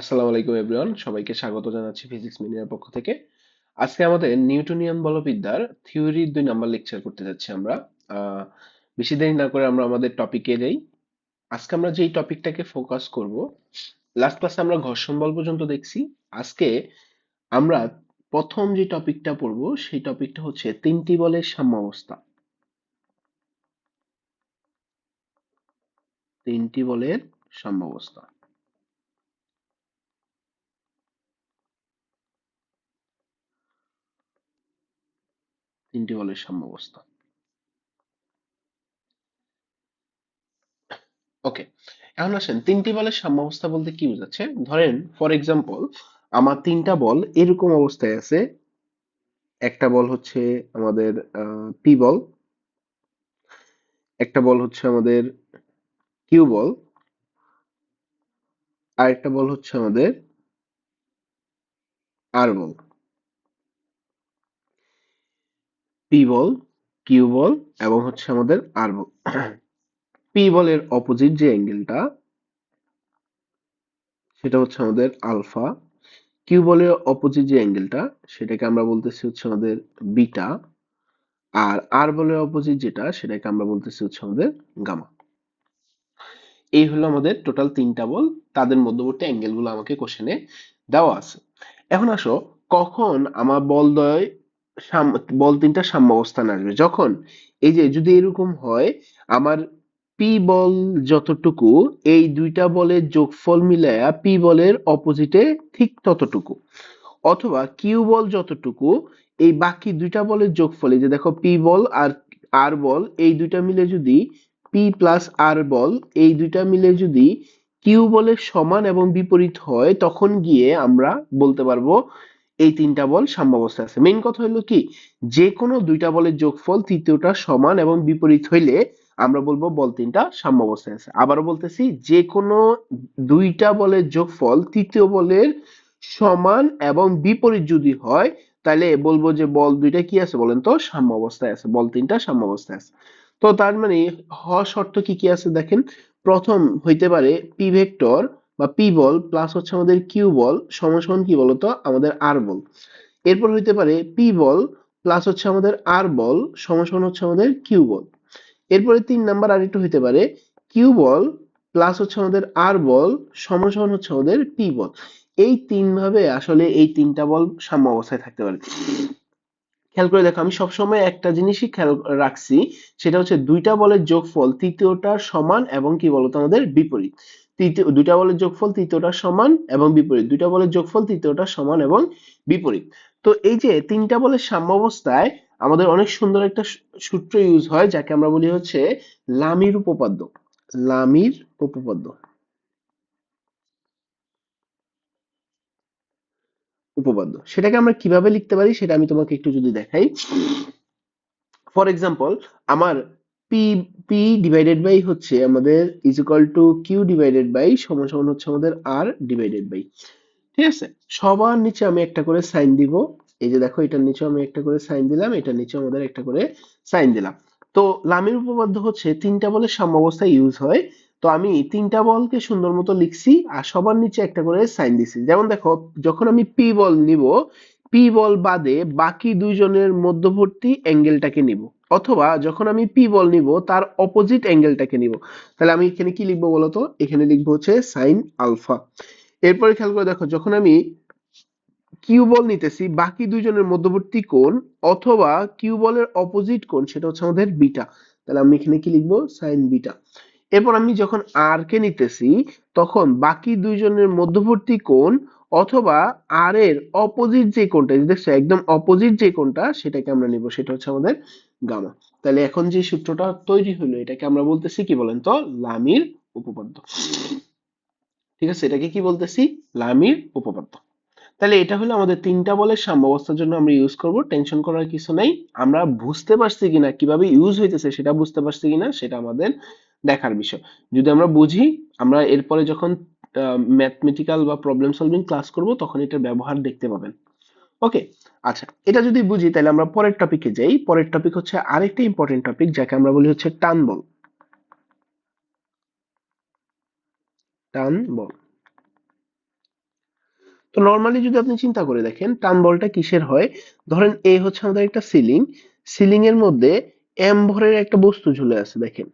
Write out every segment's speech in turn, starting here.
আসসালামু আলাইকুম এভরিওয়ান সবাইকে স্বাগত জানাচ্ছি ফিজিক্স মিডিয়ার পক্ষ থেকে। আজকে আমাদের নিউটনিয়ান বলবিদ্যার থিওরি দুই নাম্বার লেকচার করতে যাচ্ছি আমরা। বেশি দেরি না করে আমরা আমাদের টপিকে যাই। আজকে আমরা যেই টপিকটাকে ফোকাস করব লাস্ট ক্লাসে আমরা ঘর্ষণ বল পর্যন্ত দেখছি। আজকে আমরা প্রথম যে টপিকটা পড়ব, সেই টপিকটা হচ্ছে তিনটি বলের সাম্যাবস্থা। তিনটি বলের সাম্যাবস্থা। তিনটি বলের সাম্যাবস্থা ওকে এখন আসেন, তিনটি বলের সাম্যাবস্থা বলতে কি বোঝাচ্ছে? ধরেন ফর এক্সাম্পল আমার তিনটা বল এরকম অবস্থায় আছে। একটা বল হচ্ছে আমাদের পি বল, একটা বল হচ্ছে আমাদের কিউ বল আর একটা বল হচ্ছে আমাদের আর বল। পি বল কিউ বল এবং হচ্ছে আমাদের আর বল। পি বলের অপোজিট যে অ্যাঙ্গেলটা সেটা হচ্ছে আমাদের আলফা কিউ বলের অপোজিট যে অ্যাঙ্গেলটা সেটাকে আমরা বলতেছি হচ্ছে আমাদের বিটা আর আর বলের অপোজিট যেটা, সেটাকে আমরা বলতেছি হচ্ছে আমাদের গামা এই হলো আমাদের টোটাল তিনটা বল। তাদের মধ্যবর্তী অ্যাঙ্গেলগুলো আমাকে কোশ্চেনে দেওয়া আছে। এখন আসো, কখন আমার বল দ্বয় বল তিনটা সাম্যাবস্থান আসবে। যখন এই যে, যদি এরকম হয়, আমার পি বল যতটুকু, এই দুইটা বলের যোগফল মিলায়া পি বলের অপোজিটে ঠিক ততটুকু। অথবা কিউ বল যতটুকু, এই বাকি দুইটা বলের যোগফল, এই যে দেখো পি বল আর আর বল, এই দুইটা মিলে যদি পি প্লাস আর বল, এই দুইটা মিলে যদি কিউ বলের সমান এবং বিপরীত হয়, তখন গিয়ে আমরা বলতে পারব এই তিনটা বল সাম্যাবস্থায় আছে। মেইন কথা হলো কি? যে কোনো দুইটা বলের যোগফল তৃতীয়টা সমান এবং বিপরীত হইলে আমরা বলব বল তিনটা সাম্যাবস্থায় আছে। আবারও বলতেছি যে কোনো দুইটা বলের যোগফল তৃতীয় বলের সমান এবং বিপরীত যদি হয় তাহলে বলব যে বল দুইটা কি আছে বলেন তো? সাম্য অবস্থায় আছে। বল তিনটা সাম্য অবস্থায় আছে। তো তার মানে হ শর্ত কি কি আছে দেখেন? প্রথম হইতে পারে পি ভেক্টর বা পি বল প্লাস হচ্ছে আমাদের কিউ বল সমান কি বলতো? আমাদের আর বল। এরপর হইতে পারে পি বল প্লাস হচ্ছে আমাদের আর বল সমান হচ্ছে আমাদের কিউ বল। এরপরে তিন নাম্বার আরেকটু হইতে পারে কিউ বল প্লাস হচ্ছে আমাদের আর বল সমান হচ্ছে আমাদের পি বল। এই তিন ভাবে আসলে এই তিনটা বল সাম্য অবস্থায় থাকতে পারে। খেয়াল করে দেখো, আমি সবসময় একটা জিনিসই খেয়াল রাখছি, সেটা হচ্ছে দুইটা বলের যোগফল তৃতীয়টার সমান এবং কি বলতো? আমাদের বিপরীত। তৃতীয়, দুইটা বলের যোগফল তৃতীয়টা সমান এবং বিপরীত। দুইটা বলের যোগফল তৃতীয়টা সমান এবং বিপরীত। তো এই যে তিনটা বলের সাম্য অবস্থায় আমাদের অনেক সুন্দর একটা সূত্র ইউজ হয়, যাকে আমরা বলি হচ্ছে লামির উপপাদ্য। লামির উপপাদ্য। উপপাদ্য। সেটাকে আমরা কীভাবে লিখতে পারি সেটা আমি তোমাকে একটু যদি দেখাই। ফর এক্সাম্পল আমার পি ডিভাইডেড বাই হচ্ছে আমাদের is equal to Q divided by সমান সমান হচ্ছে আমাদের আর ডিভাইডেড বাই ঠিক আছে? সবার নিচে আমি একটা করে সাইন দিব। এই যে দেখো, এটার নিচে আমি একটা করে সাইন দিলাম, এটার নিচে আমাদের একটা করে সাইন দিলাম। তো লামির উপপাদ্য হচ্ছে তিনটা বলে সাম্যাবস্থায় ইউজ হয়। তো আমি তিনটা বলকে সুন্দর মতো লিখছি আর সবার নিচে একটা করে সাইন দিছি। যেমন দেখো, যখন আমি পি বল নিব পি বল বাদে বাকি দুইজনের মধ্যবর্তী অ্যাঙ্গেলটাকে নিব। অথবা যখন আমি পি বল নিব, তার অপোজিট অ্যাঙ্গেলটাকে নিব। তাহলে আমি এখানে কি লিখব বলতো? এখানে লিখব হচ্ছে সাইন আলফা এরপরে খেয়াল করে দেখো, যখন আমি কিউ বল নিতেছি, বাকি দুইজনের মধ্যবর্তী কোণ অথবা কিউ বলের অপোজিট কোণ, সেটা হচ্ছে আমাদের বিটা। তাহলে আমি এখানে কি লিখব? Sine beta. এরপর আমি যখন আর কে নিতেছি, তখন বাকি দুইজনের মধ্যবর্তী কোণ অথবা আর এর অপোজিট যে কোণটা দেখছ, একদম অপোজিট যে কোণটা, সেটাকে আমরা নিব, সেটা হচ্ছে আমাদের গামা। তাহলে এখন যে সূত্রটা তৈরি হলো, এটাকে আমরা বলতেছি কি বলেন তো? লামির উপপাদ্য। ঠিক আছে, এটাকে কি বলতেছি? লামির উপপাদ্য। তাহলে এটা হলো আমাদের তিনটা বলের সাম্যাবস্থার জন্য আমরা ইউজ করব। টেনশন করার কিছু নাই। আমরা বুঝতে পারছি কিনা, কীভাবে ইউজ হইতেছে সেটা বুঝতে পারছি কিনা, সেটা আমাদের দেখার বিষয়। যদি আমরা বুঝি, আমরা এরপরে যখন ম্যাথমেটিক্যাল বা প্রবলেম সলভিং ক্লাস করব, তখন এটার ব্যবহার দেখতে পাবেন। ওকে আচ্ছা এটা যদি বুঝি, তাহলে আমরা পরের টপিকে যাই। পরের টপিক হচ্ছে আরেকটা ইম্পর্টেন্ট টপিক যাকে আমরা বলি হচ্ছে টান বল টান বল তো নর্মালি যদি আপনি চিন্তা করে দেখেন টান বলটা কিসের হয়? ধরেন এই হচ্ছে আমাদের একটা সিলিং সিলিং এর মধ্যে এম ভরের একটা বস্তু ঝুলে আছে, দেখেন।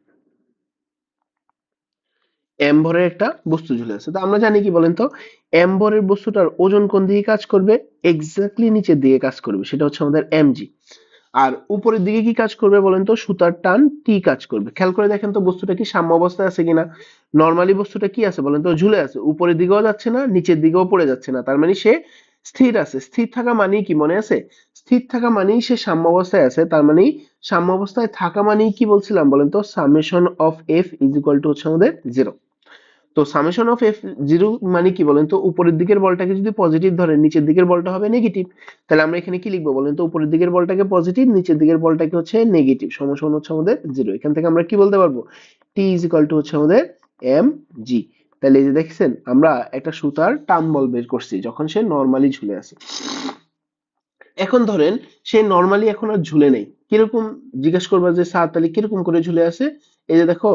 এম ভরের একটা বস্তু ঝুলে আছে। তো আমরা জানি কি বলেন তো? এম ভরের বস্তুটার ওজন কোন দিকে কাজ করবে? এক্স্যাক্টলি নিচের দিকে কাজ করবে, সেটা হচ্ছে আমাদের এমজি আর উপরের দিকে কি কাজ করবে বলেন তো? সুতার টান টি কাজ করবে। খেয়াল করে দেখেন তো বস্তুটা কি সাম্য অবস্থায় আছে কিনা? নর্মালি বস্তুটা কি আছে বলেন তো? ঝুলে আছে। উপরের দিকেও যাচ্ছে না, নিচের দিকেও পড়ে যাচ্ছে না। তার মানে সে স্থির আছে। স্থির থাকা মানেই কি মনে আছে? স্থির থাকা মানেই সে সাম্য অবস্থায় আছে। তার মানেই সাম্য অবস্থায় থাকা মানেই কি বলছিলাম বলেন তো? Summation of F is equal to হচ্ছে আমাদের জিরো তো সামেশন অফ এফ জিরো মানে কি বলেন তো? উপরের দিকের বলটাকে যদি পজিটিভ ধরেন, নিচের দিকের বলটা হবে নেগেটিভ তাহলে আমরা এখানে কি লিখব বলেন তো? উপরের দিকের বলটাকে পজিটিভ নিচের দিকের বলটাকে হচ্ছে নেগেটিভ সমান হচ্ছে আমাদের জিরো এখান থেকে আমরা কি বলতে পারব? টি ইজ ইকুয়াল টু হচ্ছে আমাদের এম জি তাহলে এই যে দেখছেন, আমরা একটা সুতার টান বল বের করছি যখন সে নর্মালি ঝুলে আছে। এখন ধরেন, সে নর্মালি এখন আর ঝুলে নেই। কীরকম? জিজ্ঞেস করবা যে, স্যার, তাহলে কীরকম করে ঝুলে আছে? এই যে দেখো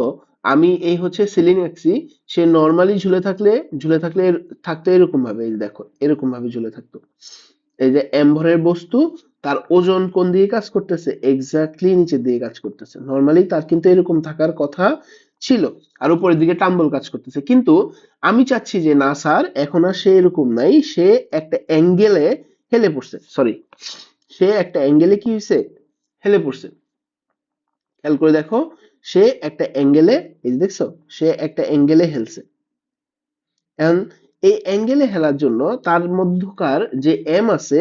আমি এই হচ্ছে সিলিং আঁকছি সে নর্মালি ঝুলে থাকলে ঝুলে থাকলে থাকতো এরকম ভাবে দেখো, এরকম ভাবে ঝুলে থাকতো। এই যে এম্বরের বস্তু, তার ওজন কোন দিকে কাজ করতেছে? এক্স্যাক্টলি নিচের দিকে কাজ করতেছে। নর্মালি তার কিন্তু এরকম থাকার কথা ছিল। আর উপরের দিকে টাম্বল কাজ করতেছে। কিন্তু আমি চাচ্ছি যে, না স্যার, এখন আর সে এরকম নাই। সে একটা অ্যাঙ্গেলে হেলে পড়ছে। সরি সে একটা অ্যাঙ্গেলে কি হয়েছে হেলে পড়ছে। খেয়াল করে দেখো সে একটা অ্যাঙ্গেলে এই যে দেখছ, সে একটা অ্যাঙ্গেলে হেলছে। এখন এই অ্যাঙ্গেলে হেলার জন্য তার মধ্যকার যে এম আছে,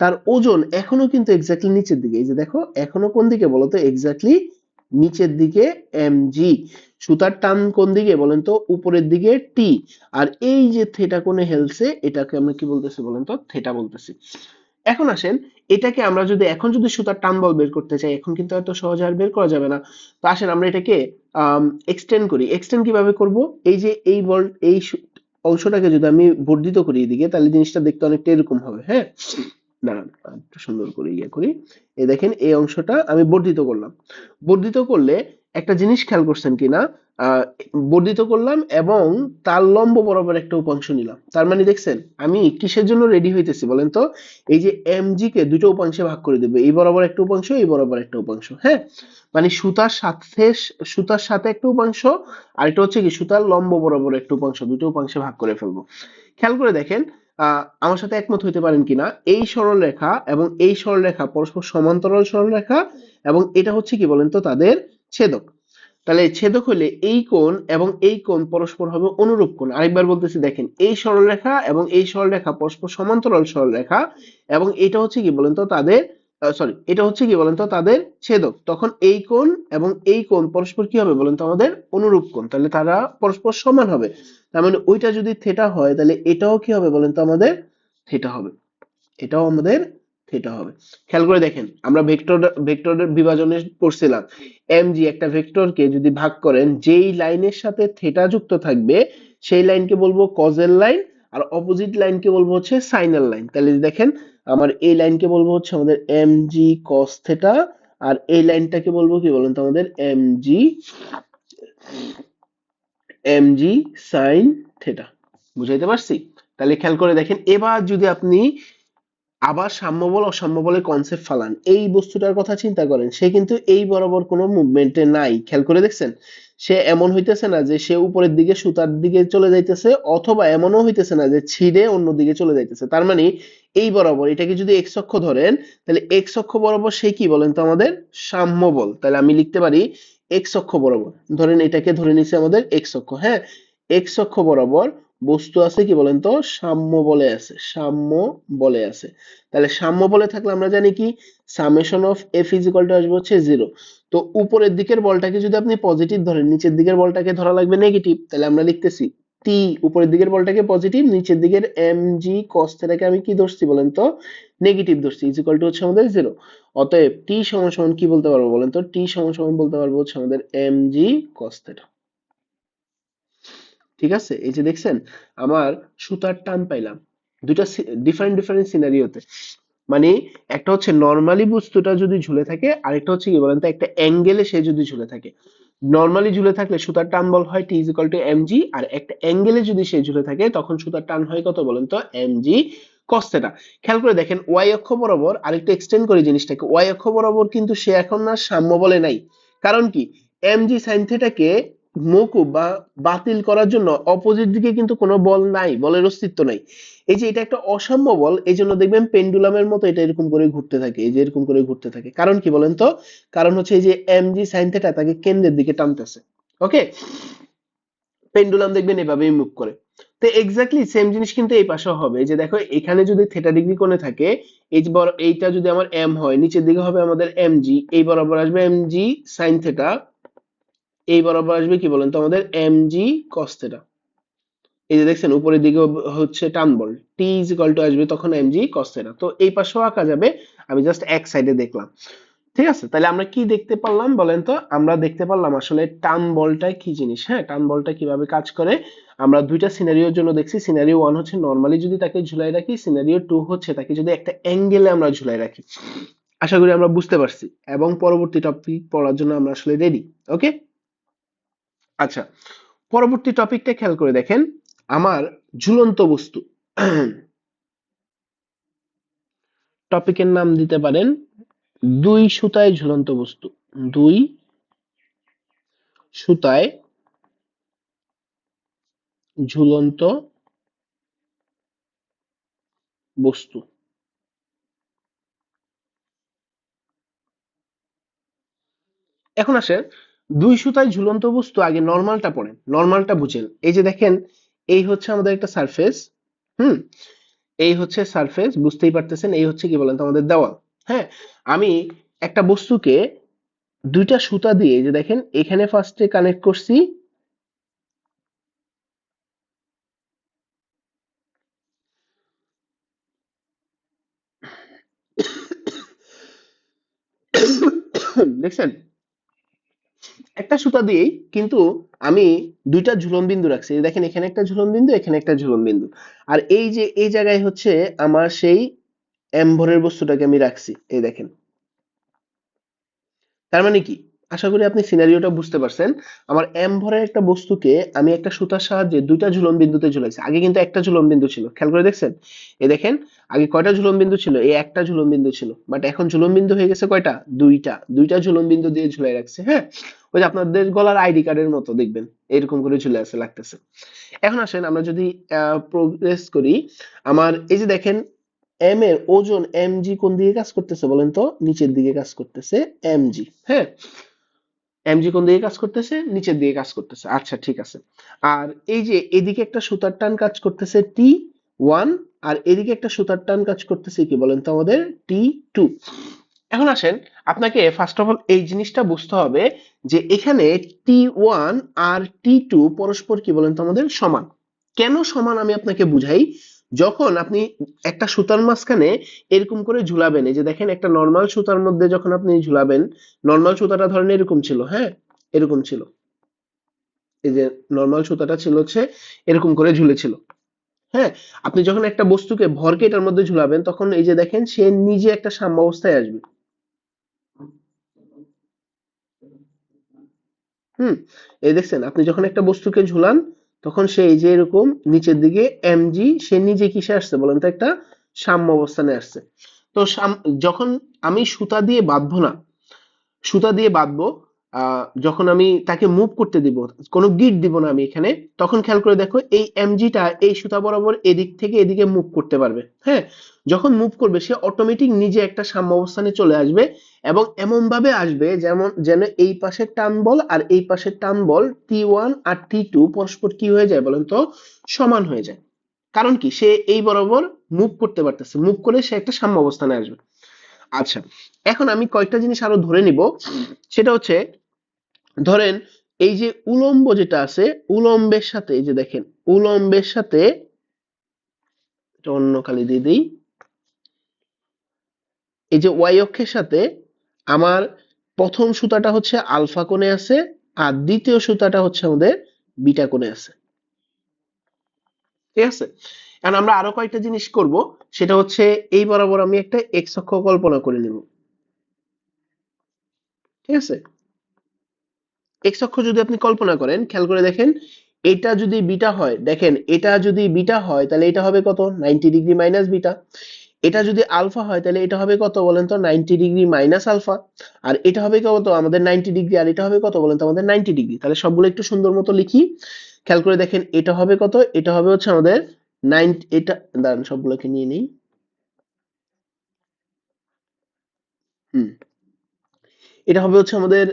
তার ওজন এখনও কিন্তু এক্স্যাক্টলি নিচের দিকে। এই যে দেখো, এখনও কোন দিকে বলো তো? এক্স্যাক্টলি নিচের দিকে এম জি সুতার টান কোন দিকে বলেন তো? উপরের দিকে টি আর এই যে থেটা কোণে হেলছে, এটাকে আমরা কি বলতেছি বলেন তো? থেটা বলতেছি। এখন আসেন, এটাকে আমরা যদি এখন যদি সুতার টান বল বের করতে চাই, এখন কিন্তু এত সহজে আর বের করা যাবে না। তো আসেন, আমরা এটাকে এক্সটেন্ড করি। এক্সটেন্ড কীভাবে করব? এই যে এই বল, এই অংশটাকে যদি আমি বর্ধিত করি এদিকে, তাহলে জিনিসটা দেখতে অনেকটা এরকম হবে হ্যাঁ? দাঁড়ান একটু সুন্দর করে ইয়ে করি। এই দেখেন, এই অংশটা আমি বর্ধিত করলাম। বর্ধিত করলে একটা জিনিস খেয়াল করছেন কিনা? বর্ধিত করলাম এবং তার লম্ব বরাবর একটা উপাংশ নিলাম। তার মানে দেখছেন, আমি কিসের জন্য রেডি হইতেছি বলেন তো? এই যে এমজি কে দুটো উপাংশে ভাগ করে দেবো, এই বরাবর একটা উপাংশ, এই বরাবর একটা উপাংশ হ্যাঁ? মানে সুতার সাথে সুতার সাথে একটা উপাংশ, আর এটা হচ্ছে কি, সুতার লম্ব বরাবর একটা উপাংশ, দুটো উপাংশে ভাগ করে ফেলব। খেয়াল করে দেখেন আমার সাথে একমত হইতে পারেন কিনা, এই সরলরেখা এবং এই সরলরেখা পরস্পর সমান্তরাল সরলরেখা এবং এটা হচ্ছে কি বলেন তো, তাদের ছেদক। তাহলে ছেদক হলে এই কোণ এবং এই কোণ পরস্পর হবে অনুরূপ কোণ। আরেকবার বলতেছি, দেখেন, এই সরলরেখা এবং এই সরলরেখা পরস্পর সমান্তরাল সরলরেখা এবং এটা হচ্ছে কি বলেন তো তাদের সরি এটা হচ্ছে কি বলেন তো তাদের ছেদক। তখন এই কোণ এবং এই কোণ পরস্পর কি হবে বলেন তো আমাদের? অনুরূপ কোণ। তাহলে তারা পরস্পর সমান হবে। তার মানে ওইটা যদি থেটা হয়, তাহলে এটাও কি হবে বলেন তো আমাদের? থেটা হবে। এটাও আমাদের থেটা হবে। খেয়াল করে দেখেন, আমরা ভেক্টর ভেক্টরের বিভাজনে পড়ছিলাম। এমজি একটা ভেক্টরকে যদি ভাগ করেন, যেই লাইনের সাথে থেটা যুক্ত থাকবে, সেই লাইনকে বলব কজের লাইন আর অপোজিট লাইনকে বলব হচ্ছে সাইনাল লাইন তাহলে দেখেন, আমার এই লাইনকে বলব হচ্ছে আমাদের এম জি কস থেটা আর এই লাইনটাকে বলব কি বলেন তো আমাদের M G M G sine theta বুঝাইতে পারছি? তাহলে খেয়াল করে দেখেন, এবার যদি আপনি আবার সাম্যবল অসাম্যবলের কনসেপ্ট ফালান। এই বস্তুটার কথা চিন্তা করেন, সে কিন্তু এই বরাবর কোনো মুভমেন্টে নাই। খেয়াল করে দেখছেন? সে এমন হইতেছে না যে সে উপরের দিকে, সুতার দিকে চলে যাইতেছে, অথবা এমনও হইতেছে না যে ছিঁড়ে অন্য দিকে চলে যাইতেছে। তার মানে এই বরাবর, এটাকে যদি এক্স অক্ষ ধরেন, তাহলে এক্স অক্ষ বরাবর সে কি বলেন তো আমাদের? সাম্য বল তাহলে আমি লিখতে পারি এক্স অক্ষ বরাবর। ধরেন এটাকে ধরে নিচ্ছে আমাদের এক্স অক্ষ হ্যাঁ? এক্স অক্ষ বরাবর বস্তু আছে কি বলেন তো সাম্য বলে আছে, সাম্য বলে আছে। তাহলে সাম্য বলে থাকলে আমরা জানি কি? Summation of F is equal to আসবে হচ্ছে জিরো তো উপরের দিকের বলটাকে যদি আপনি পজিটিভ ধরেন, নিচের দিকের বলটাকে ধরা লাগবে নেগেটিভ তাহলে আমরা লিখতেছি টি উপরের দিকের বলটাকে পজিটিভ নিচের দিকের এম জি কস থেটাকে আমি কি ধরছি বলেন তো নেগেটিভ ধরছি ইজ ইকুয়াল টু হচ্ছে আমাদের জিরো অতএব টি সমান সমান কি বলতে পারব বলেন তো টি সমান সমান বলতে পারব হচ্ছে আমাদের এম জি কস থেটা ঠিক আছে? এই যে দেখছেন, আমার সুতার টান পাইলাম। দুটা ডিফারেন্ট ডিফারেন্ট সিনারিওতে মানে একটা হচ্ছে নর্মালি বস্তুটা যদি ঝুলে থাকে, আরেকটা হচ্ছে কি বলেন তো, একটা অ্যাঙ্গেলে সে যদি ঝুলে থাকে। নর্মালি ঝুলে থাকলে সুতার টান বল হয় T is equal to M G আর একটা অ্যাঙ্গেলে যদি সে ঝুলে থাকে, তখন সুতার টান হয় কত বলেন তো এম জি কস থেটা খেয়াল করে দেখেন ওয়াই অক্ষ বরাবর আরেকটু এক্সটেন্ড করে জিনিসটাকে। ওয়াই অক্ষ বরাবর কিন্তু সে এখন আর সাম্য বলে নাই। কারণ কি? এম জি সাইন থেটাকে মকুব বা বাতিল করার জন্য অপোজিট দিকে কিন্তু কোনো বল নাই, বলের অস্তিত্ব নাই। এই যে এটা একটা অসাম্য বল এই জন্য দেখবেন পেন্ডুলামের মতো এটা এরকম করে ঘুরতে থাকে, এই যে এরকম করে ঘুরতে থাকে। কারণ কি বলেন তো? কারণ হচ্ছে এই যে এম জি সাইন তাকে কেন্দ্রের দিকে টানতেছে। ওকে? পেন্ডুলাম দেখবেন এভাবেই মুভ করে। তো এক্স্যাক্টলি সেম জিনিস কিন্তু এই পাশেও হবে। যে দেখো, এখানে যদি থেটা ডিগ্রি কোণে থাকে, এই এইটা যদি আমার এম হয়, নিচের দিকে হবে আমাদের এম জি এই বরাবর আসবে এম জি সাইন থেটা এই বরাবর আসবে কি বলেন তো? আমাদের এম জি কস্তেটা এই যে দেখছেন, উপরের দিকে হচ্ছে টান বল। টি ইজ ইকাল টু আসবে তখন এম জি কস থেটা তো এই পাশেও আঁকা যাবে, আমি জাস্ট এক সাইডে দেখলাম। ঠিক আছে? তাহলে আমরা কি দেখতে পারলাম বলেন তো? আমরা দেখতে পারলাম আসলে টান বলটা কি জিনিস হ্যাঁ? টান বলটা কীভাবে কাজ করে? আমরা দুইটা সিনারিওর জন্য দেখছি। সিনারিও ওয়ান হচ্ছে নর্মালি যদি তাকে ঝুলাই রাখি সিনারিও টু হচ্ছে তাকে যদি একটা অ্যাঙ্গেলে আমরা ঝুলাই রাখি। আশা করি আমরা বুঝতে পারছি। এবং পরবর্তী টপিক পড়ার জন্য আমরা আসলে রেডি ওকে আচ্ছা পরবর্তী টপিকটা খেয়াল করে দেখেন, আমার ঝুলন্ত বস্তু। টপিকের নাম দিতে পারেন, দুই সুতায় ঝুলন্ত বস্তু। দুই সুতায় ঝুলন্ত বস্তু। এখন আসেন দুই সুতায় ঝুলন্ত বস্তু আগে নর্মালটা পড়েন নর্মালটা বুঝেন এই যে দেখেন, এই হচ্ছে আমাদের একটা সারফেস হুম? এই হচ্ছে সারফেস বুঝতেই পারতেছেন, এই হচ্ছে কি বলেন তো আমাদের দেওয়াল হ্যাঁ? আমি একটা বস্তুকে দুইটা সুতা দিয়ে যে দেখেন, এখানে ফার্স্টে কানেক্ট করছি, দেখছেন? একটা সুতা দিয়েই কিন্তু আমি দুইটা ঝুলন বিন্দু রাখছি। দেখেন, এখানে একটা ঝুলন বিন্দু, এখানে একটা ঝুলন বিন্দু। আর এই যে, এই জায়গায় হচ্ছে আমার সেই এমভরের বস্তুটাকে আমি রাখছি। এই দেখেন। তার মানে কি? আশা করি আপনি সিনারিওটা বুঝতে পারছেন। আমার এম ভরের একটা বস্তুকে আমি একটা সুতার সাহায্যে দুইটা ঝুলন বিন্দুতে ঝুলাইছি। আগে কিন্তু একটা ঝুলন বিন্দু ছিল। খেয়াল করে দেখছেন? এই দেখেন, আগে কয়টা ঝুলন বিন্দু ছিল? এই একটা ঝুলন বিন্দু ছিল। বাট এখন ঝুলন বিন্দু হয়ে গেছে কয়টা? দুইটা। দুইটা ঝুলন বিন্দু দিয়ে ঝুলাই রাখছে হ্যাঁ? ওই যে আপনাদের গলার আইডি কার্ডের মতো, দেখবেন? এরকম করে চলে আছে লাগতেছে। এখন আসেন, আমরা যদি প্রোগ্রেস করি, আমার এই যে দেখেন এম এর ওজন এম জি কোন দিকে কাজ করতেছে বলেন তো? নিচের দিকে কাজ করতেছে এম জি হ্যাঁ? এম জি কোন দিকে কাজ করতেছে? নিচের দিকে কাজ করতেছে। আচ্ছা ঠিক আছে। আর এই যে এদিকে একটা সুতার টান কাজ করতেছে টি ওয়ান আর এদিকে একটা সুতার টান কাজ করতেছে কি বলেন তো আমাদের? টি টু এখন আসেন আপনাকে ফার্স্ট অফ অল এই জিনিসটা বুঝতে হবে যে এখানে টি ওয়ান আর টি টু পরস্পর কি বলেন তো আমাদের? সমান। কেন সমান আমি আপনাকে বুঝাই? যখন আপনি একটা সুতার মাঝখানে এরকম করে ঝুলাবেন, এই যে দেখেন একটা নর্মাল সুতার মধ্যে যখন আপনি ঝুলাবেন নর্মাল সুতাটা ধরেন এরকম ছিল হ্যাঁ? এরকম ছিল। এই যে নর্মাল সুতাটা ছিল হচ্ছে এরকম করে ঝুলেছিল হ্যাঁ? আপনি যখন একটা বস্তুকে ভরকে এটার মধ্যে ঝুলাবেন, তখন এই যে দেখেন সে নিজে একটা সাম্য অবস্থায় আসবে। হুম, এই দেখছেন, আপনি যখন একটা বস্তুকে ঝুলান, তখন সে এই যে এরকম নিচের দিকে এমজি সে নিজে কিসে আসছে বলেন? তো একটা সাম্য অবস্থানে আসছে। তো যখন আমি সুতা দিয়ে বাঁধবো না, সুতা দিয়ে বাঁধবো যখন আমি তাকে মুভ করতে দিব, কোনো গিট দিব না আমি এখানে, তখন খেয়াল করে দেখো এই এমজিটা এই সুতা বরাবর এদিক থেকে এদিকে মুভ করতে পারবে। হ্যাঁ? যখন মুভ করবে, সে অটোমেটিক নিজে একটা সাম্য অবস্থানে চলে আসবে এবং এমন ভাবে আসবে যেমন, যেন এই পাশের টান বল আর এই পাশের টান বল টি ওয়ান আর টি টু পরস্পর কি হয়ে যায় বলেন তো? সমান হয়ে যায়। কারণ কি? সে এই বরাবর মুভ করতে পারতেছে। মুভ করে সে একটা সাম্য অবস্থানে আসবে। আচ্ছা এখন আমি কয়েকটা জিনিস আরও ধরে নিব। সেটা হচ্ছে ধরেন, এই যে উলম্ব যেটা আছে, উলম্বের সাথে, এই যে দেখেন, উলম্বের সাথে অন্য কালি দিয়ে দিই। এই যে ওয়াই অক্ষের সাথে আমার প্রথম সুতাটা হচ্ছে আলফা কোণে আছে, আর দ্বিতীয় সুতাটা হচ্ছে আমাদের বিটা কোণে আছে। ঠিক আছে? এখন আমরা আরও কয়েকটা জিনিস করব, সেটা হচ্ছে এই বরাবর আমি একটা এক্স অক্ষ কল্পনা করে নিব। ঠিক আছে? এক্স অক্ষ যদি আপনি কল্পনা করেন, খেয়াল করে দেখেন, এটা যদি বিটা হয়, দেখেন, এটা যদি বিটা হয়, তাহলে এটা হবে কত? Ninety degree minus beta. এটা যদি আলফা হয়, তাহলে এটা হবে কত বলেন তো? Ninety degree minus alpha. আর এটা হবে কত? আমাদের নাইনটি ডিগ্রি, আর এটা হবে কত বলেন তো? আমাদের নাইনটি ডিগ্রি। তাহলে সবগুলো একটু সুন্দর মতো লিখি। খেয়াল করে দেখেন, এটা হবে কত? এটা হবে হচ্ছে আমাদের নাইন এটা দাঁড়ান, সবগুলোকে নিয়ে নিই। হুম। এটা হবে হচ্ছে আমাদের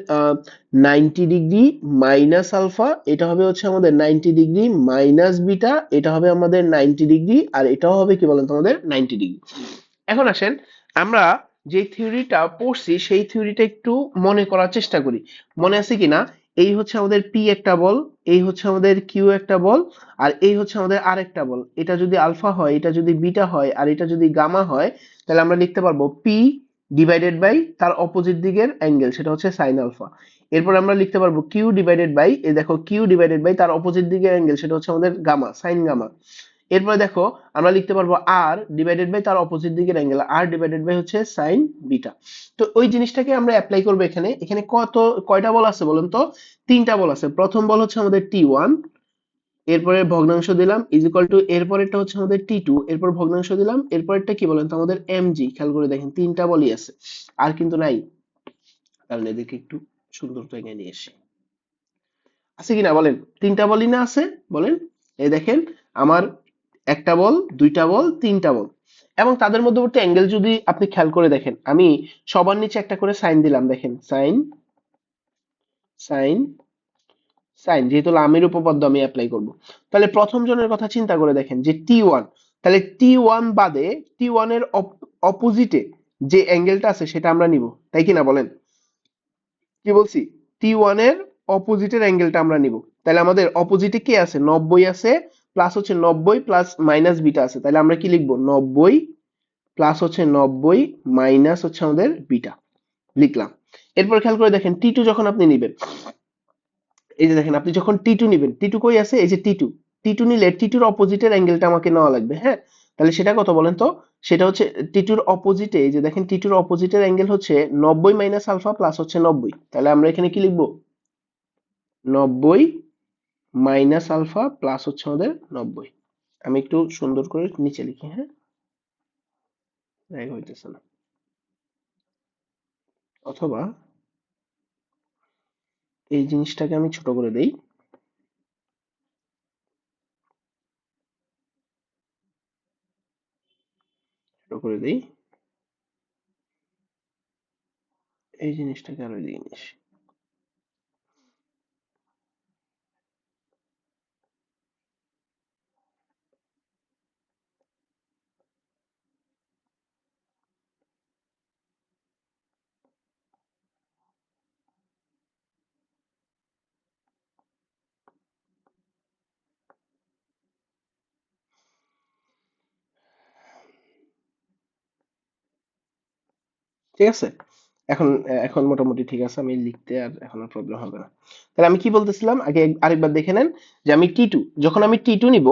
নাইনটি ডিগ্রি মাইনাস আলফা এটা হবে হচ্ছে আমাদের নাইনটি ডিগ্রি মাইনাস বিটা এটা হবে আমাদের নাইনটি ডিগ্রি আর এটাও হবে কি বলেন তো আমাদের নাইনটি ডিগ্রি এখন আসেন, আমরা যে থিওরিটা পড়ছি, সেই থিওরিটা একটু মনে করার চেষ্টা করি। মনে আছে কিনা? এই হচ্ছে আমাদের পি একটা বল, এই হচ্ছে আমাদের কিউ একটা বল, আর এই হচ্ছে আমাদের আর একটা বল। এটা যদি আলফা হয়, এটা যদি বিটা হয়, আর এটা যদি গামা হয়, তাহলে আমরা লিখতে পারব পি ডিভাইডেড বাই তার অপোজিট দিকের অ্যাঙ্গেল সেটা হচ্ছে সাইন আলফা এরপর আমরা লিখতে পারব কিউ ডিভাইডেড বাই এই দেখো কিউ ডিভাইডেড বাই তার অপোজিট দিকের অ্যাঙ্গেল সেটা হচ্ছে আমাদের গামা সাইন গামা এরপরে দেখো, আমরা লিখতে পারব আর ডিভাইডেড বাই তার অপোজিট দিকের অ্যাঙ্গেল আর ডিভাইডেড বাই হচ্ছে সাইন বিটা তো ওই জিনিসটাকে আমরা অ্যাপ্লাই করব এখানে। এখানে কত, কয়টা বল আছে বলুন তো? তিনটা বল আছে। প্রথম বল হচ্ছে আমাদের টি ওয়ান এরপরে ভগ্নাংশ দিলাম ইজ ইকুয়াল টু এরপরেরটা হচ্ছে আমাদের টি টু এরপর ভগ্নাংশ দিলাম, এরপরেরটা কি বলেন তো আমাদের এম জি খেয়াল করে দেখেন, তিনটা বলই আছে, আর কিন্তু নাই। কারণ এদেরকে একটু সুন্দর জায়গায় নিয়ে এসে আছে কিনা বলেন, তিনটা বলই না আছে, বলেন, এই দেখেন, আমার একটা বল, দুইটা বল, তিনটা বল, এবং তাদের মধ্যবর্তী অ্যাঙ্গেল যদি আপনি খেয়াল করে দেখেন, আমি সবার নিচে একটা করে সাইন দিলাম, দেখেন সাইন সাইন সাইন যেহেতু লামের উপপাদ্য আমি অ্যাপ্লাই করব। তাহলে প্রথম জনের কথা চিন্তা করে দেখেন যে টি ওয়ান তাহলে টি ওয়ান বাদে টি ওয়ানের অপোজিটে যে অ্যাঙ্গেলটা আছে সেটা আমরা নিব। তাই কি না বলেন? কি বলছি? টি ওয়ানের অপোজিটের অ্যাঙ্গেলটা আমরা নিব। তাহলে আমাদের অপোজিটে কে আছে? নব্বই আছে প্লাস হচ্ছে নব্বই প্লাস মাইনাস বিটা আছে। তাহলে আমরা কি লিখব? নব্বই প্লাস হচ্ছে নব্বই মাইনাস হচ্ছে আমাদের বিটা লিখলাম। এরপর খেয়াল করে দেখেন টি টু যখন আপনি নিবেন এই যে দেখেন, আপনি যখন টি টু নিবেন টি টু কই আছে? এই যে টি টু টি টু নিলে টি টুর অপোজিটের অ্যাঙ্গেলটা আমাকে নেওয়া লাগবে হ্যাঁ? তাহলে সেটা কত বলেন তো? সেটা হচ্ছে টি টুর অপোজিটে এই যে দেখেন টি টুর অপোজিটের অ্যাঙ্গেল হচ্ছে নব্বই মাইনাস আলফা প্লাস হচ্ছে নব্বই। তাহলে আমরা এখানে কি লিখব? নব্বই মাইনাস আলফা প্লাস হচ্ছে আমাদের নব্বই। আমি একটু সুন্দর করে নিচে লিখি হ্যাঁ? হইতেছে না। অথবা এই জিনিসটাকে আমি ছোট করে দেই। ছোট করে দেই। এই জিনিসটাকে আরও দিয়ে নিস ঠিক আছে? এখন এখন মোটামুটি ঠিক আছে, আমি লিখতে আর এখন আর প্রবলেম হবে না। তাহলে আমি কি বলতেছিলাম? আগে আরেকবার দেখে নেন যে আমি টি টু যখন আমি টি টু নিব,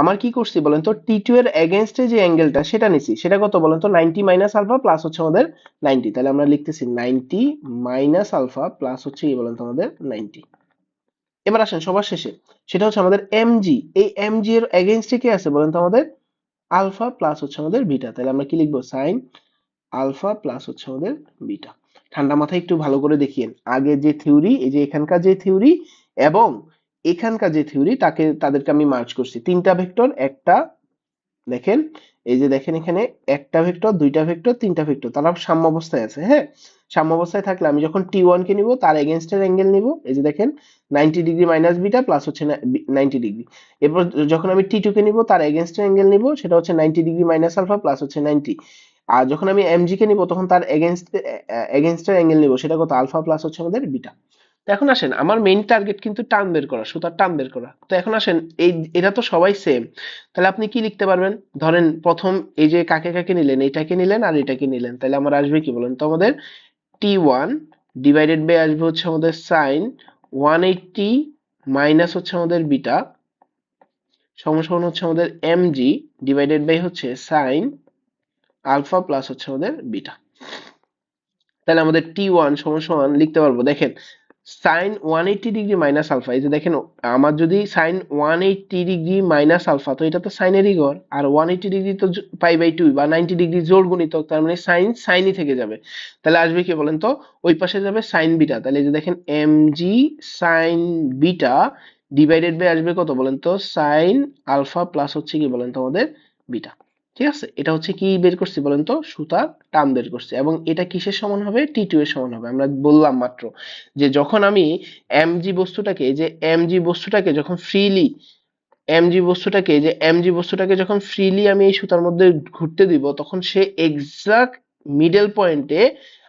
আমার কি করছি বলেন তো? টি টু এর এগেনস্টে যে অ্যাঙ্গেলটা সেটা নিছি। সেটা কত বলেন তো? নাইনটি মাইনাস আলফা প্লাস হচ্ছে আমাদের নাইনটি তাহলে আমরা লিখতেছি নাইনটি মাইনাস আলফা প্লাস হচ্ছে কি বলেন তো আমাদের নাইনটি এবার আসেন সবার শেষে। সেটা হচ্ছে আমাদের এমজি এই এমজি এর এগেনস্টে কি আছে বলেন তো আমাদের? আলফা প্লাস হচ্ছে আমাদের বিটা তাহলে আমরা কি লিখব? সাইন আলফা প্লাস হচ্ছে আমাদের বিটা। ঠান্ডা মাথায় একটু ভালো করে দেখিয়েন আগে যে থিওরি, এই যে এখানকার যে থিওরি এবং এখানকার যে থিওরি, তাকে, তাদেরকে আমি মার্চ করছি। তিনটা ভেক্টর, একটা, দেখেন, এই যে দেখেন এখানে একটা ভেক্টর, দুইটা ভেক্টর, তিনটা ভেক্টর, তারা সাম্য অবস্থায় আছে হ্যাঁ? সাম্য অবস্থায় থাকলে আমি যখন টি কে নিব, তার এগেনস্টের অ্যাঙ্গেল নিব, এই যে দেখেন ninety degree minus beta plus হচ্ছে নাইনটি ডিগ্রি এরপর যখন আমি টি টু কে নিব, তার এগেনস্টের অ্যাঙ্গেল নিব, সেটা হচ্ছে ninety degree minus alpha plus হচ্ছে নাইনটি আর যখন আমি এমজি কে নিব, তখন তার এগেনস্ট এগেনস্টের অ্যাঙ্গেল নিব। সেটা কত? আলফা প্লাস হচ্ছে আমাদের বিটা তো এখন আসেন, আমার মেইন টার্গেট কিন্তু টান বের করা, সুতার টার্ম বের করা। তো এখন আসেন, এই, এটা তো সবাই সেম তাহলে আপনি কি লিখতে পারবেন? ধরেন, প্রথম এই যে কাকে কাকে নিলেন এটাকে নিলেন আর এটাকে নিলেন। তাহলে আমার আসবে কি বলেন তো আমাদের টি ওয়ান ডিভাইডেড বাই আসবে হচ্ছে আমাদের সাইন ওয়ান এইটটি মাইনাস হচ্ছে আমাদের বিটা সমান হচ্ছে আমাদের এম জি ডিভাইডেড বাই হচ্ছে সাইন আলফা প্লাস হচ্ছে আমাদের বিটা। তাহলে আমাদের টি ওয়ান সমান সমান লিখতে পারব, দেখেন sine one eighty degree minus alpha এই যে দেখেন, আমার যদি sine one eighty degree minus alpha তো এটা তো সাইনেরই গড়, আর ওয়ান এইটটি ডিগ্রি তো পাই বাই টু বা নাইনটি ডিগ্রি জোর গুণিতক, তার মানে সাইন সাইনই থেকে যাবে। তাহলে আসবে কি বলেন তো? ওই পাশে যাবে সাইন বিটা, তাহলে এই যে দেখেন M G sine beta divided by আসবে কত বলেন তো? সাইন আলফা প্লাস হচ্ছে কি বলেন তো আমাদের বিটা। ঠিক আছে? এটা হচ্ছে কি বের করছি বলেন তো? সুতার টান বের করছি এবং এটা কিসের সমান হবে? টি টু এর সমান হবে। আমরা বললাম মাত্র যে যখন আমি এমজি বস্তুটাকে যে এমজি বস্তুটাকে যখন ফ্রিলি এমজি বস্তুটাকে যে এমজি বস্তুটাকে যখন ফ্রিলি আমি এই সুতার মধ্যে ঘুরতে দিব, তখন সে এক্সাক্ট মিডল পয়েন্টে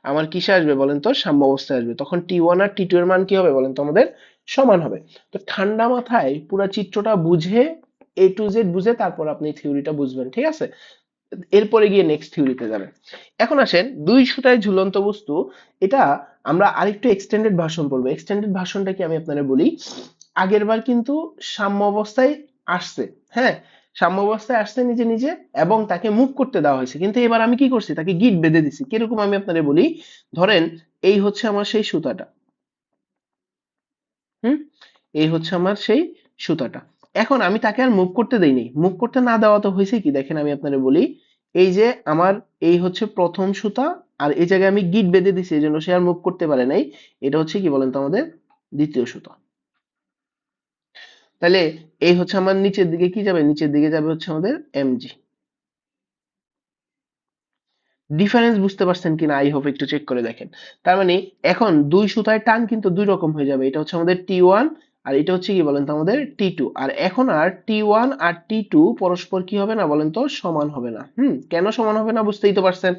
আমার কিসে আসবে বলেন তো? সাম্য অবস্থায় আসবে। তখন টি ওয়ান আর টি টু এর মান কি হবে বলেন তো? আমাদের সমান হবে। তো ঠান্ডা মাথায় পুরো চিত্রটা বুঝে এ টু জেড বুঝে তারপর আপনি থিওরিটা বুঝবেন, ঠিক আছে? এরপরে গিয়ে নেক্সট থিওরিতে যাবেন। এখন আসেন দুই সুতায় ঝুলন্ত বস্তু, এটা আমরা আরেকটু এক্সটেন্ডেড ভার্সন পড়ব এক্সটেন্ডেড ভার্সনটা কি আমি আপনাদের বলি? আগের বার কিন্তু সাম্য অবস্থায় আসছে হ্যাঁ? সাম্য অবস্থায় আসছে নিজে নিজে এবং তাকে মুভ করতে দেওয়া হয়েছে। কিন্তু এবার আমি কি করছি? তাকে গিট বেঁধে দিছি। কীরকম আমি আপনাদের বলি? ধরেন, এই হচ্ছে আমার সেই সুতাটা। হুম? এই হচ্ছে আমার সেই সুতাটা। এখন আমি তাকে আর মুভ করতে দেইনি। মুভ করতে না দেওয়া তো হয়েছে কি? দেখেন আমি আপনাদের বলি, এই যে আমার এই হচ্ছে প্রথম সুতা, আর এই জায়গায় আমি গিট বেঁধে দিছি এই জন্য সে আর মুভ করতে পারে নাই। এটা হচ্ছে কি বলেন তো আমাদের? দ্বিতীয় সুতা। তাহলে এই হচ্ছে আমার নিচের দিকে কি যাবে? নিচের দিকে যাবে হচ্ছে আমাদের এমজি ডিফারেন্স বুঝতে পারছেন কিনা? আই হোপ একটু চেক করে দেখেন। তার মানে এখন দুই সুতায় টান কিন্তু দুই রকম হয়ে যাবে। এটা হচ্ছে আমাদের টি ওয়ান আর এটা হচ্ছে কি বলেন তো আমাদের টি টু আর এখন আর টি ওয়ান আর টি টু পরস্পর কি হবে না বলেন তো সমান হবে না। হুম, কেন সমান হবে না বুঝতেই তো পারছেন?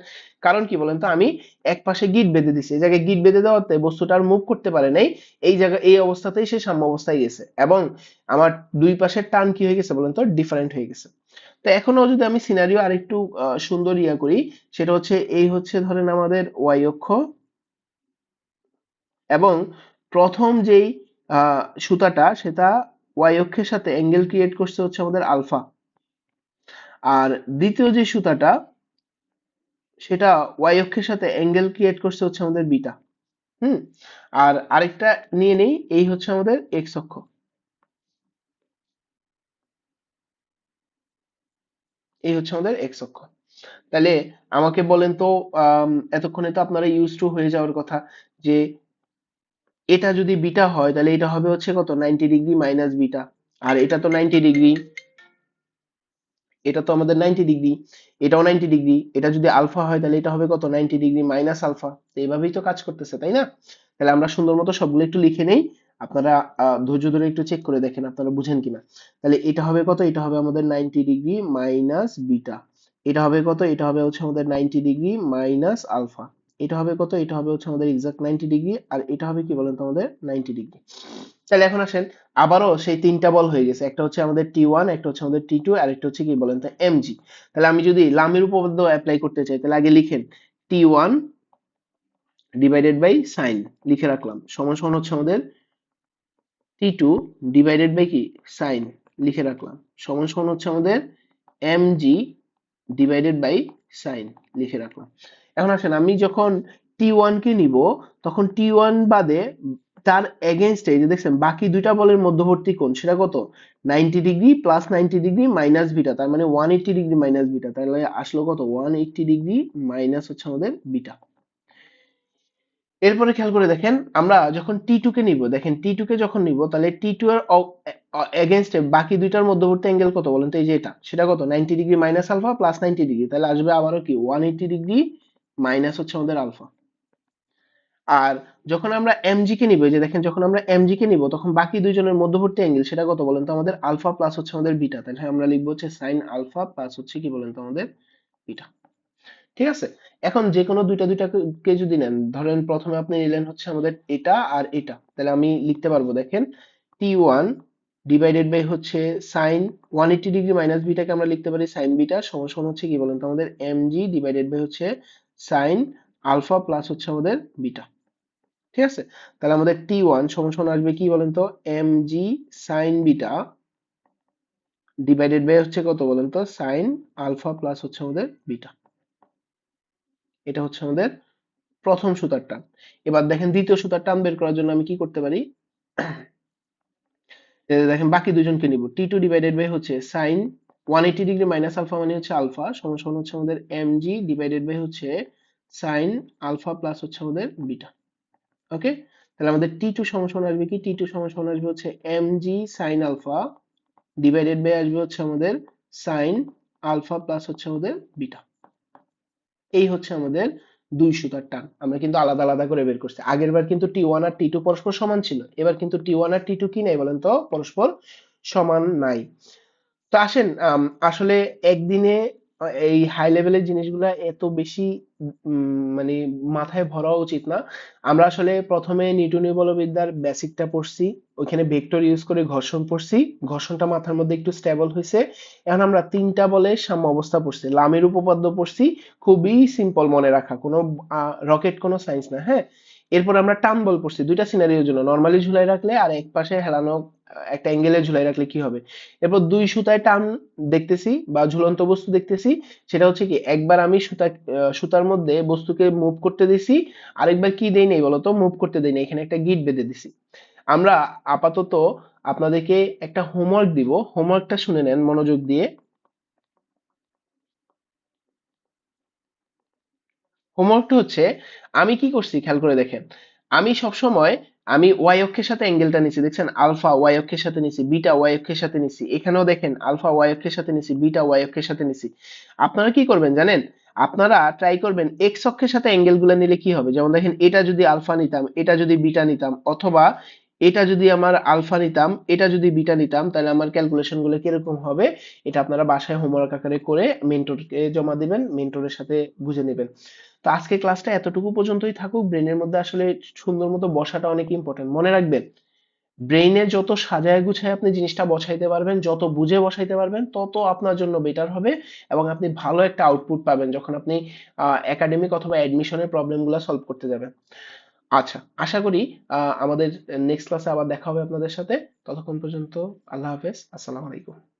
কারণ কি বলেন তো আমি এক পাশে গিট বেঁধে দিছি। এই জায়গায় গিট বেঁধে দেওয়াতে বস্তুটা আর মুভ করতে পারে নাই। এই জায়গা, এই অবস্থাতেই সে সাম্য অবস্থায় গেছে। এবং আমার দুই পাশের টান কি হয়ে গেছে বলেন তো ডিফারেন্ট হয়ে গেছে। তো এখনও যদি আমি সিনারিও আরেকটু সুন্দর ইয়া করি, সেটা হচ্ছে এই হচ্ছে ধরেন আমাদের ওয়াই অক্ষ। এবং প্রথম যেই সুতাটা সেটা ওয়াই অক্ষের সাথে অ্যাঙ্গেল ক্রিয়েট করছে হচ্ছে আমাদের আলফা আর দ্বিতীয় যে সুতাটা, সেটা ওয়াই অক্ষের সাথে অ্যাঙ্গেল ক্রিয়েট করছে হচ্ছে আমাদের বিটা হুম? আর আরেকটা নিয়ে নেই, এই হচ্ছে আমাদের এক্স অক্ষ। এই হচ্ছে আমাদের এক্স অক্ষ। তাহলে আমাকে বলেন তো এতক্ষণে তো আপনারা ইউজ টু হয়ে যাওয়ার কথা যে এটা যদি বিটা হয়, তাহলে এটা হবে হচ্ছে কত? Ninety degree minus beta. আর এটা তো নাইনটি ডিগ্রি এটা তো আমাদের নাইনটি ডিগ্রি এটাও নাইনটি ডিগ্রি এটা যদি আলফা হয়, তাহলে এটা হবে কত? নাইনটি ডিগ্রি মাইনাস আলফা এইভাবেই তো কাজ করতেছে, তাই না? তাহলে আমরা সুন্দর মতো সবগুলো একটু লিখে নেই। আপনারা ধৈর্য ধরে একটু চেক করে দেখেন আপনারা বুঝেন কিনা। তাহলে এটা হবে কত? এটা হবে আমাদের নাইনটি ডিগ্রি মাইনাস বিটা। এটা হবে কত? এটা হবে হচ্ছে আমাদের নাইনটি ডিগ্রি মাইনাস আলফা এটা হবে কত? এটা হবে হচ্ছে আমাদের এক্সাক্ট নাইনটি ডিগ্রি আর এটা হবে কি বলেন তো আমাদের নাইনটি ডিগ্রি তাহলে এখন আসেন, আবারও সেই তিনটা বল হয়ে গেছে, একটা হচ্ছে আমাদের টি ওয়ান একটা হচ্ছে আমাদের টি টু আর একটা হচ্ছে কি বলেন তো এমজি তাহলে আমি যদি লামের উপপাদ্য অ্যাপ্লাই করতে চাই, তাহলে আগে লিখেন T one divided by sine লিখে রাখলাম, সমান সমান হচ্ছে আমাদের টি টু ডিভাইডেড বাই কি? সাইন লিখে রাখলাম, সমান সমান হচ্ছে আমাদের এমজি ডিভাইডেড বাই সাইন লিখে রাখলাম। এখন আসেন, আমি যখন টি ওয়ান কে নিব, তখন টি ওয়ান বাদে তার এগেনস্টে যে দেখছেন, বাকি দুইটা বলের মধ্যবর্তী কোণ, সেটা কত? Ninety degree plus ninety degree minus beta তার মানে one eighty degree minus beta তাহলে আসলো কত? ওয়ান এইটটি ডিগ্রি মাইনাস হচ্ছে আমাদের বিটা এরপরে খেয়াল করে দেখেন, আমরা যখন টি টু কে নিব, দেখেন টি টু কে যখন নিব, তাহলে টি টু এর এগেনস্টে বাকি দুইটার মধ্যবর্তী অ্যাঙ্গেল কত বলেন তো? এই যে এটা, সেটা কত? Ninety degree minus alpha plus ninety degree তাহলে আসবে আবারও কি? ওয়ান এইটটি ডিগ্রি মাইনাস হচ্ছে আমাদের আলফা আর যখন আমরা এমজি কে নিব যে দেখেন, যখন আমরা এমজি কে নিব, তখন বাকি দুইজনের মধ্যবর্তী অ্যাঙ্গেল সেটা কত বলেন তো? আমাদের আলফা প্লাস হচ্ছে আমাদের বিটা তাহলে আমরা লিখব হচ্ছে সাইন আলফা প্লাস হচ্ছে কি বলেন তো? আমাদের বিটা ঠিক আছে? এখন যে কোনো দুইটা দুইটা কে যদি নেন, ধরেন প্রথমে আপনি নিলেন হচ্ছে আমাদের এটা আর এটা। তাহলে আমি লিখতে পারব, দেখেন টি ওয়ান ডিভাইডেড বাই হচ্ছে sine one eighty degree minus বিটাকে আমরা লিখতে পারি সাইন বিটা সমান হচ্ছে কি বলেন তো? আমাদের এম জি ডিভাইডেড বাই হচ্ছে সাইন আলফা প্লাস হচ্ছে আমাদের বিটা ঠিক আছে? তাহলে আমাদের টি ওয়ান সমান আসবে কি বলেন তো M G sine beta divided by হচ্ছে কত বলেন তো সাইন আলফা প্লাস হচ্ছে আমাদের বিটা এটা হচ্ছে আমাদের প্রথম সুতার এবার দেখেন দ্বিতীয় সুতার টান বের করার জন্য আমি কি করতে পারি? দেখেন বাকি দুজনকে নিব। টি টু ডিভাইডেড বাই হচ্ছে sine one eighty degree minus alpha মানে হচ্ছে আলফা সমান সমান হচ্ছে আমাদের এম জি ডিভাইডেড বাই হচ্ছে সাইন আলফা প্লাস হচ্ছে আমাদের বিটা ওকে তাহলে আমাদের টি টু সমান আসবে কি? টি টু সমান আসবে হচ্ছে M G sine alpha divided by আসবে হচ্ছে আমাদের সাইন আলফা প্লাস হচ্ছে আমাদের বিটা এই হচ্ছে আমাদের দুই সুতার টান। আমরা কিন্তু আলাদা আলাদা করে বের করছি। আগের বার কিন্তু টি ওয়ান আর টি টু পরস্পর সমান ছিল। এবার কিন্তু টি ওয়ান আর টি টু কি নাই বলেন তো? পরস্পর সমান নাই। তো আসেন আসলে একদিনে এই হাই লেভেলের জিনিসগুলা এত বেশি মানে মাথায় ভরা উচিত না। আমরা আসলে প্রথমে নিউটনীয় বলবিদ্যার বেসিকটা পড়ছি, ওইখানে ভেক্টর ইউজ করে ঘর্ষণ পড়ছি, ঘর্ষণটা মাথার মধ্যে একটু স্টেবল হয়েছে এখন আমরা তিনটা বলে সাম্য অবস্থা পড়ছি। লামের উপপাদ্য পড়ছি, খুবই সিম্পল মনে রাখা, কোনো রকেট কোনো সায়েন্স না হ্যাঁ? এরপর আমরা টান বল পড়ছি, দুইটা সিনারিওর জন্য। নর্মালি ঝুলাই রাখলে আর এক পাশে হেলানো একটা অ্যাঙ্গেলে ঝুলাই রাখলে কি হবে? এরপর দুই সুতায় টান দেখতেছি বা ঝুলন্ত বস্তু দেখতেছি, সেটা হচ্ছে কি, একবার আমি সুতা সুতার মধ্যে বস্তুকে মুভ করতে দিছি, আরেকবার কি দেই নাই বলতো? মুভ করতে দেই নাই, এখানে একটা গিট বেঁধে দিছি। আমরা আপাতত আপনাদেরকে একটা হোমওয়ার্ক দিব হোমওয়ার্কটা শুনে নেন মনোযোগ দিয়ে। হোমওয়ার্কটা হচ্ছে, আমি কি করছি? খেয়াল করে দেখেন। আমি সব সময় আমি ওয়াই অক্ষের সাথে অ্যাঙ্গেলটা নিছি, দেখছেন? আলফা ওয়াই অক্ষের সাথে নিছি বিটা ওয়াই অক্ষের সাথে নিছি। এখানেও দেখেন আলফা ওয়াই অক্ষের সাথে নিছি বিটা ওয়াই অক্ষের সাথে নিছি। আপনারা কি করবেন জানেন? আপনারা ট্রাই করবেন এক্স অক্ষের সাথে অ্যাঙ্গেলগুলো নিলে কি হবে? যেমন দেখেন, এটা যদি আলফা নিতাম, এটা যদি বিটা নিতাম, অথবা এটা যদি আমার আলফা নিতাম, এটা যদি বিটা নিতাম, তাহলে আমার ক্যালকুলেশনগুলো কীরকম হবে? এটা আপনারা বাসায় হোমওয়ার্ক আকারে করে মেন্টরকে জমা দিবেন মেন্টরের সাথে বুঝে নেবেন। তো আজকে ক্লাসটা এতটুকু পর্যন্তই থাকুক। ব্রেনের মধ্যে আসলে সুন্দর মতো বসাটা অনেক ইম্পর্টেন্ট মনে রাখবেন ব্রেইনে যত সাজায় গুছায় আপনি জিনিসটা বসাইতে পারবেন, যত বুঝে বসাইতে পারবেন, তত আপনার জন্য বেটার হবে এবং আপনি ভালো একটা আউটপুট পাবেন যখন আপনি একাডেমিক অথবা অ্যাডমিশনের প্রবলেমগুলো সলভ করতে যাবেন। আচ্ছা আশা করি আমাদের নেক্সট ক্লাসে আবার দেখা হবে আপনাদের সাথে। ততক্ষণ পর্যন্ত আল্লাহ হাফেজ। আসসালামু আলাইকুম।